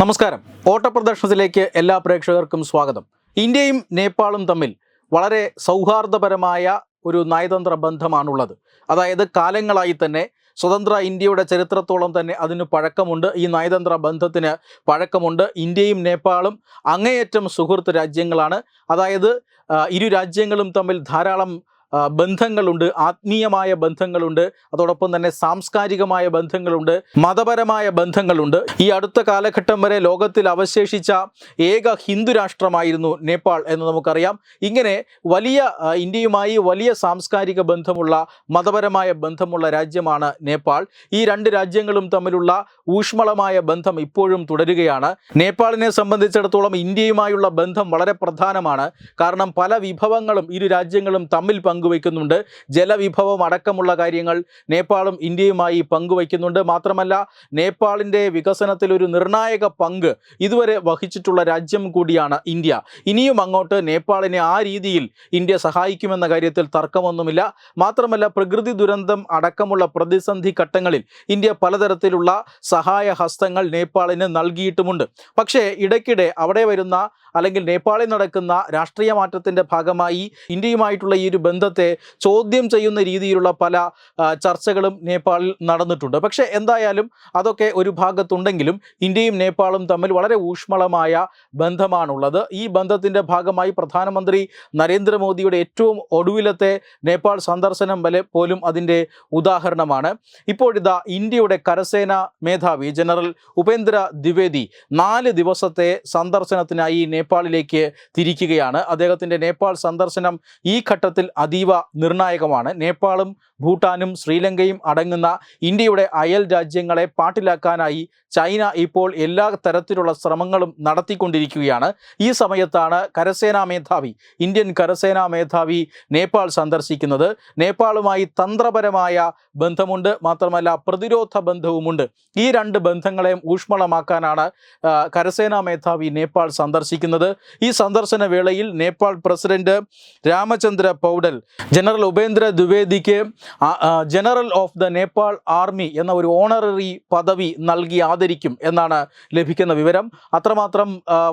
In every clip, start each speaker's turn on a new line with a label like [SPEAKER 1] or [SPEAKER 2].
[SPEAKER 1] നമസ്കാരം. ഓട്ടപ്രദർശനത്തിലേക്ക് എല്ലാ പ്രേക്ഷകർക്കും സ്വാഗതം. ഇന്ത്യയും നേപ്പാളും തമ്മിൽ വളരെ സൗഹാർദ്ദപരമായ ഒരു നയതന്ത്ര ബന്ധമാണുള്ളത്. അതായത് കാലങ്ങളായി തന്നെ സ്വതന്ത്ര ഇന്ത്യയുടെ ചരിത്രത്തോളം തന്നെ അതിന് പഴക്കമുണ്ട്. ഈ നയതന്ത്ര ബന്ധത്തിന് പഴക്കമുണ്ട്. ഇന്ത്യയും നേപ്പാളും അങ്ങേയറ്റം സുഹൃത്ത് രാജ്യങ്ങളാണ്. അതായത് ഇരു രാജ്യങ്ങളും തമ്മിൽ ധാരാളം ബന്ധങ്ങളുണ്ട് ആത്മീയമായ ബന്ധങ്ങളുണ്ട് അതോടൊപ്പം തന്നെ സാംസ്കാരികമായ ബന്ധങ്ങളുണ്ട് മതപരമായ ബന്ധങ്ങളുണ്ട്. ഈ അടുത്ത കാലഘട്ടം വരെ ലോകത്തിൽ അവശേഷിച്ച ഏക ഹിന്ദു രാഷ്ട്രമായിരുന്നു നേപ്പാൾ എന്ന് നമുക്കറിയാം. ഇങ്ങനെ വലിയ ഇന്ത്യയുമായി വലിയ സാംസ്കാരിക ബന്ധമുള്ള മതപരമായ ബന്ധമുള്ള രാജ്യമാണ് നേപ്പാൾ. ഈ രണ്ട് രാജ്യങ്ങളും തമ്മിലുള്ള ഊഷ്മളമായ ബന്ധം ഇപ്പോഴും തുടരുകയാണ്. നേപ്പാളിനെ സംബന്ധിച്ചിടത്തോളം ഇന്ത്യയുമായുള്ള ബന്ധം വളരെ പ്രധാനമാണ്. കാരണം പല വിഭവങ്ങളും ഇരു രാജ്യങ്ങളും തമ്മിൽ പങ്കുവയ്ക്കുന്നുണ്ട്. ജലവിഭവം അടക്കമുള്ള കാര്യങ്ങൾ നേപ്പാളും ഇന്ത്യയുമായി പങ്കുവയ്ക്കുന്നുണ്ട്. മാത്രമല്ല നേപ്പാളിന്റെ വികസനത്തിൽ ഒരു നിർണായക പങ്ക് ഇതുവരെ വഹിച്ചിട്ടുള്ള രാജ്യം കൂടിയാണ് ഇന്ത്യ. ഇനിയും അങ്ങോട്ട് നേപ്പാളിനെ ആ രീതിയിൽ ഇന്ത്യ സഹായിക്കുമെന്ന കാര്യത്തിൽ തർക്കമൊന്നുമില്ല. മാത്രമല്ല പ്രകൃതി ദുരന്തം അടക്കമുള്ള പ്രതിസന്ധി ഘട്ടങ്ങളിൽ ഇന്ത്യ പലതരത്തിലുള്ള സഹായ ഹസ്തങ്ങൾ നേപ്പാളിന് നൽകിയിട്ടുമുണ്ട്. പക്ഷേ ഇടയ്ക്കിടെ അവിടെ വരുന്ന അല്ലെങ്കിൽ നേപ്പാളിൽ നടക്കുന്ന രാഷ്ട്രീയ മാറ്റത്തിന്റെ ഭാഗമായി ഇന്ത്യയുമായിട്ടുള്ള ഈ ഒരു ബന്ധത്തെ ചോദ്യം ചെയ്യുന്ന രീതിയിലുള്ള പല ചർച്ചകളും നേപ്പാളിൽ നടന്നിട്ടുണ്ട്. പക്ഷേ എന്തായാലും അതൊക്കെ ഒരു ഭാഗത്തുണ്ടെങ്കിലും ഇന്ത്യയും നേപ്പാളും തമ്മിൽ വളരെ ഊഷ്മളമായ ബന്ധമാണുള്ളത്. ഈ ബന്ധത്തിന്റെ ഭാഗമായി പ്രധാനമന്ത്രി നരേന്ദ്രമോദിയുടെ ഏറ്റവും ഒടുവിലത്തെ നേപ്പാൾ സന്ദർശനം വരെ പോലും അതിന്റെ ഉദാഹരണമാണ്. ഇപ്പോഴിതാ ഇന്ത്യയുടെ കരസേന മേധാവി ജനറൽ ഉപേന്ദ്ര ദ്വിവേദി നാല് ദിവസത്തെ സന്ദർശനത്തിനായി നേപ്പാളിലേക്ക് തിരിക്കുകയാണ്. അദ്ദേഹത്തിന്റെ നേപ്പാൾ സന്ദർശനം ഈ ഘട്ടത്തിൽ അതീവ നിർണായകമാണ്. നേപ്പാളും ഭൂട്ടാനും ശ്രീലങ്കയും അടങ്ങുന്ന ഇന്ത്യയുടെ അയൽ രാജ്യങ്ങളെ പാട്ടിലാക്കാനായി ചൈന ഇപ്പോൾ എല്ലാ തരത്തിലുള്ള ശ്രമങ്ങളും നടത്തിക്കൊണ്ടിരിക്കുകയാണ്. ഈ സമയത്താണ് കരസേനാ മേധാവി ഇന്ത്യൻ കരസേനാ മേധാവി നേപ്പാൾ സന്ദർശിക്കുന്നത്. നേപ്പാളുമായി തന്ത്രപരമായ ബന്ധമുണ്ട് മാത്രമല്ല പ്രതിരോധ ബന്ധവുമുണ്ട്. ഈ രണ്ട് ബന്ധങ്ങളെയും ഊഷ്മളമാക്കാനാണ് കരസേനാ മേധാവി നേപ്പാൾ സന്ദർശിക്കുന്നത്. ഈ സന്ദർശന വേളയിൽ Nepal president Ramachandra Paudel general Upendra ദ്വിവേദിക്ക് general of the Nepal army എന്ന ഒരു ഓണററി പദവി നൽകി ആദരിക്കും എന്നാണ് ലഭിക്കുന്ന വിവരം. അത്രമാത്രം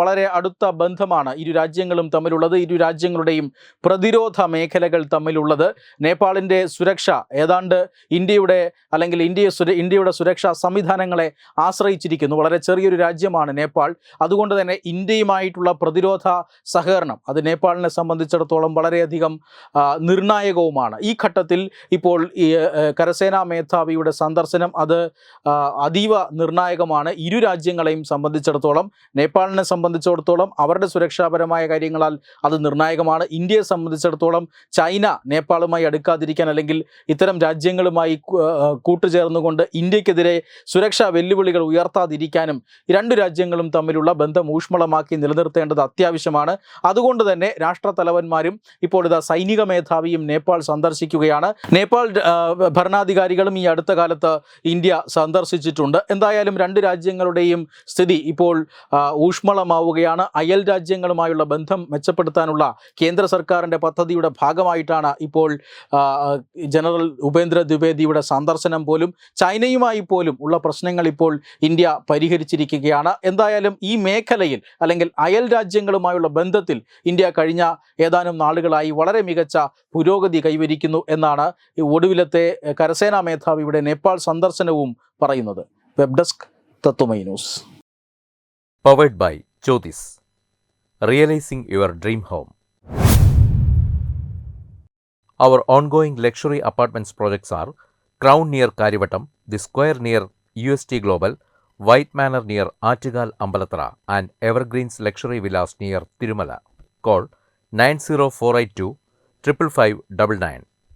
[SPEAKER 1] വളരെ അടുത്ത ബന്ധമാണ് ഇരു രാജ്യങ്ങളും തമ്മിലുള്ളത് ഇരു രാജ്യങ്ങളുടെയും പ്രതിരോധ മേഖലകൾ തമ്മിലുള്ളത്. നേപ്പാളിന്റെ സുരക്ഷ ഏതാണ്ട് ഇന്ത്യയുടെ അല്ലെങ്കിൽ ഇന്ത്യ ഇന്ത്യയുടെ സുരക്ഷാ സംവിധാനങ്ങളെ ആശ്രയിച്ചിരിക്കുന്നു. വളരെ ചെറിയൊരു രാജ്യമാണ് നേപ്പാൾ. അതുകൊണ്ട് തന്നെ ഇന്ത്യയുമായിട്ടുള്ള പ്രതിരോധ സഹകരണം അത് നേപ്പാളിനെ സംബന്ധിച്ചിടത്തോളം വളരെയധികം നിർണായകവുമാണ്. ഈ ഘട്ടത്തിൽ ഇപ്പോൾ ഈ കരസേനാ മേധാവിയുടെ സന്ദർശനം അത് അതീവ നിർണായകമാണ്. ഇരു രാജ്യങ്ങളെയും സംബന്ധിച്ചിടത്തോളം നേപ്പാളിനെ സംബന്ധിച്ചിടത്തോളം അവരുടെ സുരക്ഷാപരമായ കാര്യങ്ങളാൽ അത് നിർണായകമാണ്. ഇന്ത്യയെ സംബന്ധിച്ചിടത്തോളം ചൈന നേപ്പാളുമായി അടുക്കാതിരിക്കാൻ അല്ലെങ്കിൽ ഇത്തരം രാജ്യങ്ങളുമായി കൂട്ടുചേർന്നുകൊണ്ട് ഇന്ത്യക്കെതിരെ സുരക്ഷാ വെല്ലുവിളികൾ ഉയർത്താതിരിക്കാനും രണ്ടു രാജ്യങ്ങളും തമ്മിലുള്ള ബന്ധം ഊഷ്മളമാക്കി നിലനിർത്തേണ്ടത് അത്യാവശ്യമാണ്. അതുകൊണ്ട് തന്നെ രാഷ്ട്രതലവന്മാരും ഇപ്പോൾ ഇതാ സൈനിക മേധാവിയും നേപ്പാൾ സന്ദർശിക്കുകയാണ്. ആ, ഭരണാധികാരികളും ഈ അടുത്ത കാലത്ത് ഇന്ത്യ സന്ദർശിച്ചിട്ടുണ്ട്. എന്തായാലും രണ്ട് രാജ്യങ്ങളുടെയും സ്ഥിതി ഇപ്പോൾ ഊഷ്മളമാവുകയാണ്. അയൽ രാജ്യങ്ങളുമായുള്ള ബന്ധം മെച്ചപ്പെടുത്താനുള്ള കേന്ദ്ര സർക്കാരിന്റെ പദ്ധതിയുടെ ഭാഗമായിട്ടാണ് ഇപ്പോൾ ജനറൽ ഉപേന്ദ്ര ദ്വിവേദിയുടെ സന്ദർശനം പോലും. ചൈനയുമായി പോലും ഉള്ള പ്രശ്നങ്ങൾ ഇപ്പോൾ ഇന്ത്യ പരിഹരിച്ചിരിക്കുകയാണ്. എന്തായാലും ഈ മേഖലയിൽ അല്ലെങ്കിൽ അയൽ രാജ്യങ്ങളുമായുള്ള ബന്ധത്തിൽ ഇന്ത്യ കഴിഞ്ഞ ഏതാനും നാളുകളായി വളരെ മികച്ച പുരോഗതി കൈവരിക്കുന്നു എന്നാണ് ഒടുവിലത്തെ കരസേനാ മേധാവിയുടെ നേപ്പാൾ സന്ദർശനവും പറയുന്നത് web desk Tatwamayi news
[SPEAKER 2] Powered by Jyotis. Realizing your dream home. Our ongoing luxury apartments projects are Crown near Karivattam, The Square near UST Global, White Manor near Attigal Ambalatra, and Evergreens Luxury Villas near Tirumala. Call 90482 55599.